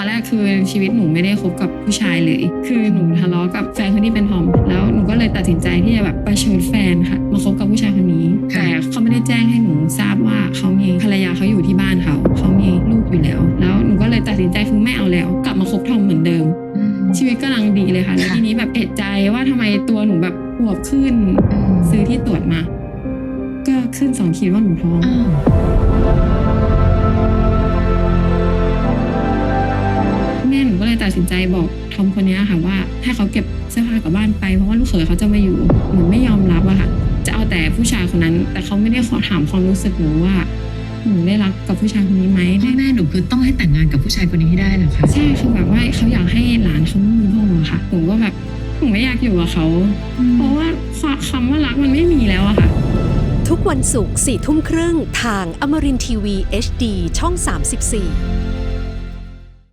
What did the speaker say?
ตอนแรกคือชีวิตหนูไม่ได้คบกับผู้ชายเลย คือหนูทะเลาะกับแฟนคนที่เป็นทอม แล้วหนูก็เลยตัดสินใจที่จะแบบประชดแฟนค่ะ มาคบกับผู้ชายคนนี้ค่ะแต่เขาไม่ได้แจ้งให้หนูทราบว่าเขามีภรรยาเขาอยู่ที่บ้านเขา เขามีลูกอยู่แล้ว แล้วหนูก็เลยตัดสินใจคือไม่เอาแล้ว กลับมาคบทอมเหมือนเดิมอืมชีวิตกำลังดีเลยค่ะ แล้วค่ะทีนี้แบบเอะใจว่าทำไมตัวหนูแบบอวบขึ้นอืมซื้อที่ตรวจมา ก็ขึ้นสองขีดว่าหนูท้อง หนูก็เลยตัดสินใจบอกทอมคนนี้ค่ะว่าให้เขาเก็บเสื้อผ้ากลับบ้านไปเพราะว่าลูกเขยเขาจะมาอยู่หนูไม่ยอมรับอะค่ะ จะเอาแต่ผู้ชายคนนั้น แต่เขาไม่ได้ขอถามความรู้สึกหนูว่าหนูได้รักกับผู้ชายคนนี้ไหมพ่อแม่หนูคือต้องให้แต่งงานกับผู้ชายคนนี้ให้ได้เหรอคะใช่คือแบบว่าเขาอยากให้หลานเขาไม่มีพ่ออะค่ะหนูก็แบบหนูไม่อยากอยู่กับเขา เพราะว่าคำว่ารักมันไม่มีแล้วอะค่ะ ทุกวันศุกร์4ทุ่มครึ่งทางอมรินทีวี HD ช่อง 34